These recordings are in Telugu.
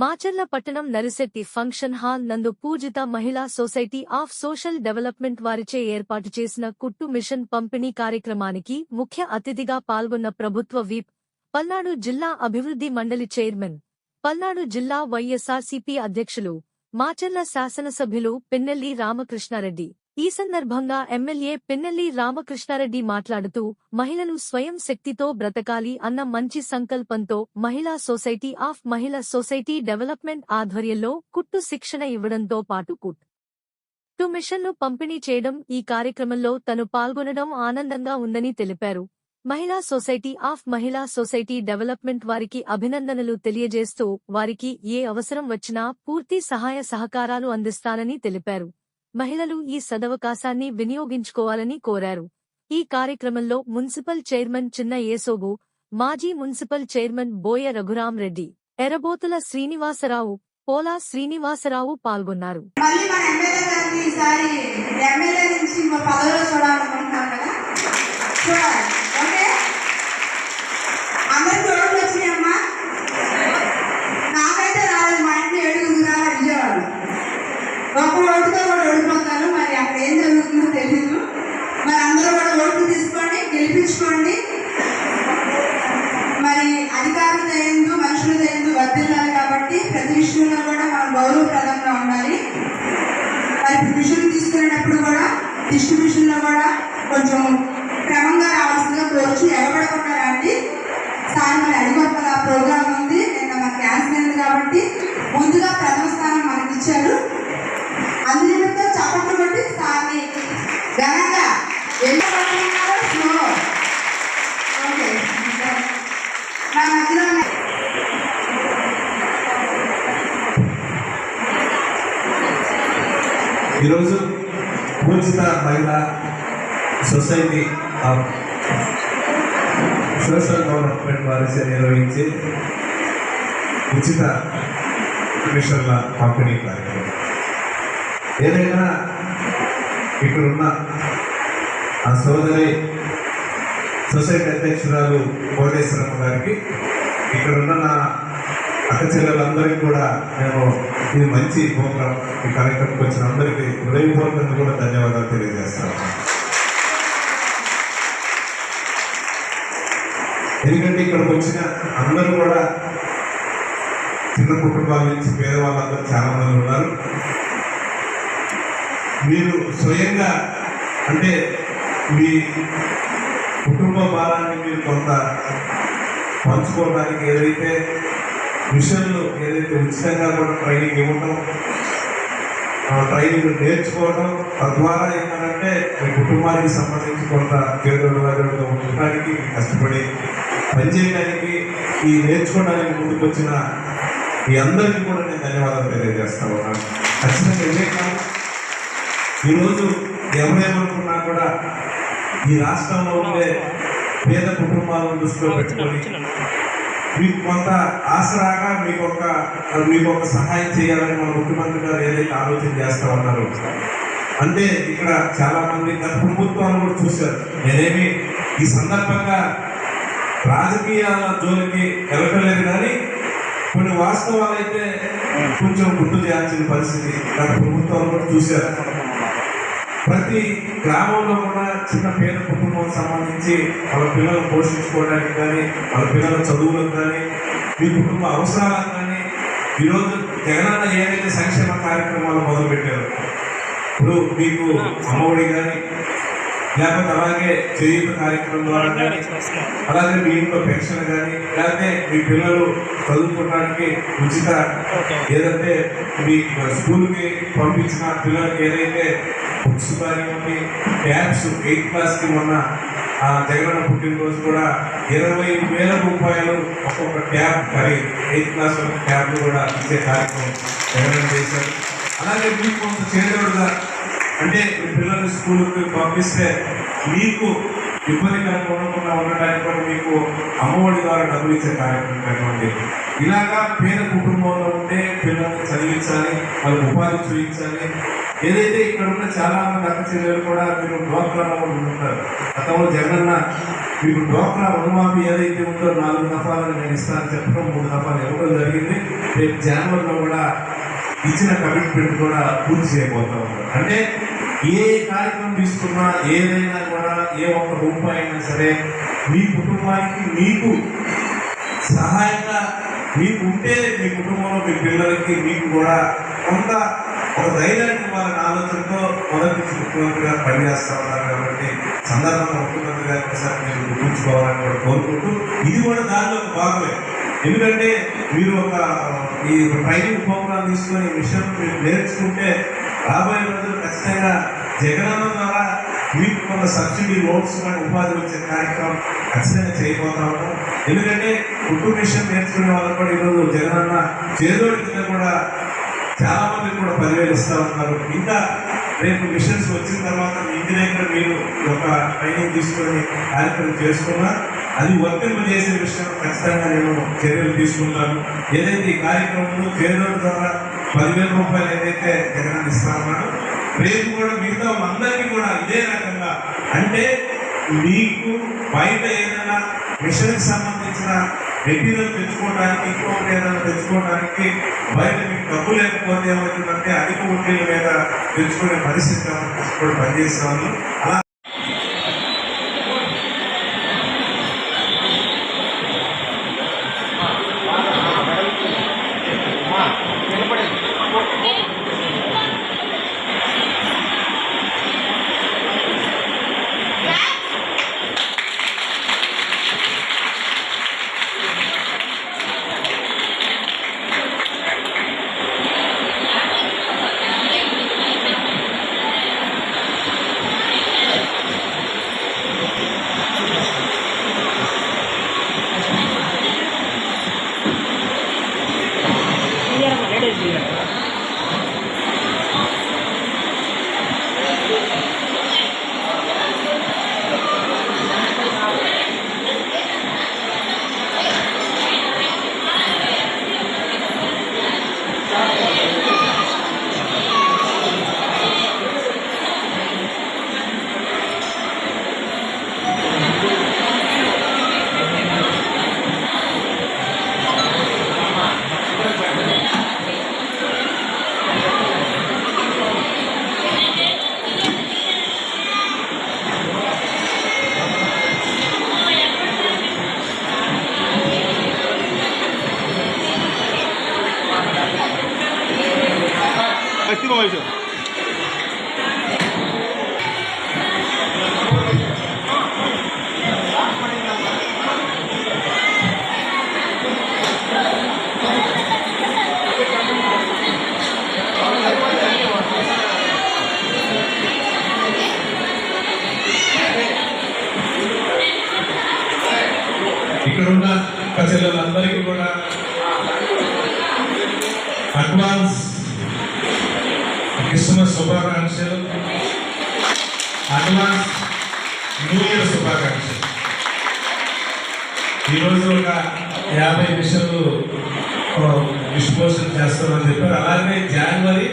మాచర్ల పట్టణం నరిశెట్టి ఫంక్షన్ హాల్ నందు పూజిత మహిళా సొసైటీ ఆఫ్ సోషల్ డెవలప్మెంట్ వారిచే ఏర్పాటు చేసిన కుట్టు మిషన్ పంపిణీ కార్యక్రమానికి ముఖ్య అతిథిగా పాల్గొన్న ప్రభుత్వ వీప్ పల్నాడు జిల్లా అభివృద్ధి మండలి చైర్మన్ పల్నాడు జిల్లా వైఎస్ఆర్సీపీ అధ్యక్షులు మాచర్ల శాసనసభ్యులు పిన్నెల్లి రామకృష్ణారెడ్డి. ఈ సందర్భంగా ఎమ్మెల్యే పిన్నెల్లి రామకృష్ణారెడ్డి మాట్లాడుతూ మహిళలు స్వయం శక్తితో బ్రతకాలి అన్న మంచి సంకల్పంతో Mahila society of Mahila society development ఆధ్వర్యంలో కుట్టు శిక్షణ ఇవ్వడంతో పాటు కుట్ టు మిషన్ను పంపిణీ చేయడం ఈ కార్యక్రమంలో తను పాల్గొనడం ఆనందంగా ఉందని తెలిపారు. మహిళా సొసైటీ ఆఫ్ మహిళా సొసైటీ డెవలప్మెంట్ వారికి అభినందనలు తెలియజేస్తూ వారికి ఏ అవసరం వచ్చినా పూర్తి సహాయ సహకారాలు అందిస్తానని తెలిపారు. మహిళలు ఈ సదవకాశాన్ని వినియోగించుకోవాలని కోరారు. ఈ కార్యక్రమంలో మున్సిపల్ చైర్మన్ చిన్న యేసోబు మాజీ మున్సిపల్ చైర్మన్ బోయ రఘురాం రెడ్డి ఎరబోతుల శ్రీనివాసరావు పోలా శ్రీనివాసరావు పాల్గొన్నారు. నాకైతే రాలేదు. మా ఇంట్లో ఏడుగురు విజయవాడ ఒక్క ఓటుతో ఈరోజు పూజిత మహిళా సొసైటీ ఆఫ్ సోషల్ డెవలప్మెంట్ వారిచే నిర్వహించే ఉచిత మిషన్ల పంపిణీ కార్యక్రమం. ఏదైనా ఇక్కడున్న ఆ సోదరి సొసైటీ అధ్యక్షురాలు కోటేశ్వరమ్మ గారికి ఇక్కడున్న నా అక్క చెల్లెలందరికీ కూడా నేను ఇది మంచి ప్రోగ్రాం ఈ కార్యక్రమంకి వచ్చిన అందరికీ హృదయపూర్వకంగా కూడా ధన్యవాదాలు తెలియజేస్తాను. ఎందుకంటే ఇక్కడికి వచ్చిన అందరూ కూడా చిన్న కుటుంబాల నుంచి పేదవాళ్ళందరూ చాలా మంది ఉన్నారు. మీరు స్వయంగా అంటే మీ కుటుంబ భారాన్ని మీరు కొంత పంచుకోవడానికి ఏదైతే మిషన్లు ఏదైతే ఉచితంగా కూడా ట్రైనింగ్ ఇవ్వటం ట్రైనింగ్ నేర్చుకోవడం తద్వారా ఏంటంటే మీ కుటుంబానికి సంబంధించి కొంత వారితో ఉండడానికి కష్టపడి పనిచేయడానికి ఈ నేర్చుకోవడానికి ముందుకు వచ్చిన మీ అందరికీ కూడా నేను ధన్యవాదాలు తెలియజేస్తా ఉన్నాను. ఖచ్చితంగా ఇదే ఈరోజు ఎవరేమనుకున్నా కూడా ఈ రాష్ట్రంలో ఉండే పేద కుటుంబాలను దృష్టిలో పెట్టుకొని మీకు కొంత ఆసరాగా మీకు ఒక మీకు ఒక సహాయం చేయాలని మన ముఖ్యమంత్రి గారు ఏదైతే ఆలోచన చేస్తా ఉన్నారో. అంటే ఇక్కడ చాలా మంది గత ప్రభుత్వాలు కూడా చూశారు. నేనేమి ఈ సందర్భంగా రాజకీయాల జోలికి వెళ్ళలేదు కానీ కొన్ని వాస్తవాలు అయితే కొంచెం గుర్తు చేయాల్సిన పరిస్థితి గత ప్రభుత్వాలు కూడా చూశారు. ప్రతి గ్రామంలో కూడా చిన్న పేద కుటుంబం సంబంధించి వాళ్ళ పిల్లలు పోషించుకోవడానికి కానీ వాళ్ళ పిల్లల చదువులకు కానీ మీ కుటుంబ అవసరాలకు కానీ ఈరోజు జగనన్న ఏదైతే సంక్షేమ కార్యక్రమాలు మొదలుపెట్టారు ఇప్పుడు మీకు అమ్మఒడి కానీ లేకపోతే అలాగే చేయూత కార్యక్రమం ద్వారా కానీ అలాగే మీ ఇంట్లో పెన్షన్ కానీ లేకపోతే మీ పిల్లలు చదువుకోవడానికి ఉచిత ఏదైతే మీ స్కూల్కి పంపించిన పిల్లలకి ఏదైతే బుక్స్ కానివ్వండి ట్యాబ్స్ ఎయిత్ క్లాస్కి మొన్న ఆ పుట్టినరోజు కూడా ఇరవై వేల రూపాయలు ఒక్కొక్క ట్యాబ్ మరి ఎయిత్ క్లాస్ వరకు ట్యాబ్లు కూడా ఇచ్చే కార్యక్రమం జగన్ చేశారు. అలాగే మీకు కొంత చేదోడుగా అంటే పిల్లలు పిల్లల్ని స్కూల్కి పంపిస్తే మీకు ఇబ్బంది కనుకోకుండా ఉండడానికి కూడా మీకు అమ్మఒడి ద్వారా డబ్బులు ఇచ్చే కార్యక్రమం కానివ్వండి ఇలాగా పేద కుటుంబంలో ఉంటే పిల్లల్ని చదివించాలి వాళ్ళకి ఉపాధి చూపించాలి ఏదైతే ఇక్కడ ఉన్న చాలా మంది అక్క చెల్లెలు కూడా మీరు డోక్రాలో ఉంటున్నారు ఉంటారు. గతంలో జగనన్న మీకు డ్వాక్రా రుణమాఫీ ఏదైతే ఉందో నాలుగు దఫాలు నేను ఇస్తానని చెప్పడం మూడు దఫాలు ఇవ్వడం జరిగింది. రేపు జనవరిలో కూడా ఇచ్చిన కమిట్మెంట్ కూడా పూర్తి చేయబోతా ఉన్నారు అంటే ఏ కార్యక్రమం తీసుకున్నా ఏదైనా కూడా ఏ ఒక్క రూపాయి అయినా సరే మీ కుటుంబానికి మీకు సహాయంగా మీకు ఉంటే మీ కుటుంబంలో మీ పిల్లలకి మీకు కూడా కొంత ఇప్పుడు ధైర్యాన్ని వాళ్ళ ఆలోచనతో మొదటి ముఖ్యమంత్రి గారు పనిచేస్తా ఉన్నారు కాబట్టి సందర్భంగా ముఖ్యమంత్రి గారు ఒకసారి మీరు గుర్తుంచుకోవాలని కూడా కోరుకుంటూ ఇది కూడా దానిలో ఒక భాగమే. ఎందుకంటే మీరు ఒక ఈ ట్రైనింగ్ ప్రోగ్రామ్ తీసుకొని ఈ విషయం మీరు నేర్చుకుంటే రాబోయే రోజులు ఖచ్చితంగా జగనన్న ద్వారా మీకు కొంత సబ్సిడీ లోన్స్ కానీ ఉపాధి వచ్చే కార్యక్రమం ఖచ్చితంగా చేయబోతా ఉన్నాం. ఎందుకంటే కుటుంబ విషయం నేర్చుకునే వాళ్ళు కూడా ఈరోజు జగనన్న చేదోడి కింద కూడా చాలా మంది కూడా పదివేలు ఇస్తా ఉన్నారు. ఇంకా రేపు మిషన్స్ వచ్చిన తర్వాత మీ ఇంటి దగ్గర మీరు ఒక ట్రైనింగ్ తీసుకొని కార్యక్రమం చేసుకున్నా అది వర్తింపు చేసే విషయం ఖచ్చితంగా నేను చర్యలు తీసుకుంటాను. ఏదైతే ఈ కార్యక్రమంలో చేదోడు ద్వారా పదివేల రూపాయలు ఏదైతే జగనాన్ని ఇస్తా రేపు కూడా మిగతా అందరికీ కూడా ఇదే రకంగా అంటే మీకు బయట ఏదైనా మిషన్కి సంబంధించిన మెటీరియల్ తెచ్చుకోవడానికి ఇంకొకటి ఏదైనా తెచ్చుకోవడానికి బయట మీకు డబ్బు లేకపోతే ఏమవుతుందంటే అధిక వడ్డీల మీద తెచ్చుకునే పరిస్థితి కూడా పనిచేసే వాళ్ళు అలా అడ్వాన్స్ న్యూ ఇయర్ శుభాకాంక్షలు ఈరోజు ఒక యాభై నిమిషాలు డిస్పోజల్ చేస్తామని చెప్పారు అలాగే జనవరి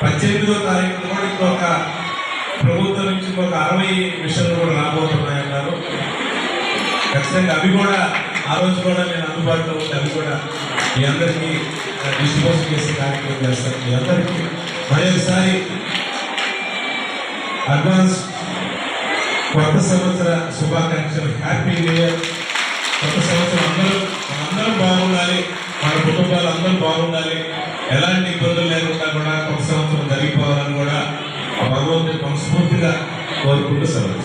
పద్దెనిమిదో తారీఖు కూడా ఇంకొక ప్రభుత్వం నుంచి ఇంకొక అరవై మిషన్లు కూడా రాబోతున్నాయన్నారు ఖచ్చితంగా అవి కూడా ఆ రోజు కూడా నేను అందుబాటులో ఉంటే అవి కూడా మీ అందరికీ డిస్పోజ్ చేసే కార్యక్రమం చేస్తాను మీ అందరికీ మరొకసారి అడ్వాన్స్ కొత్త సంవత్సర శుభాకాంక్షలు. హ్యాపీ న్యూ ఇయర్ కొత్త సంవత్సరం అందరూ అందరం బాగుండాలి. మన కుటుంబాలు అందరూ బాగుండాలి. ఎలాంటి ఇబ్బందులు లేకుండా కూడా కొత్త సంవత్సరం జరిగిపోవాలని కూడా ఆ భగవంతుని మనస్ఫూర్తిగా కోరుకుంటూ సెలవు.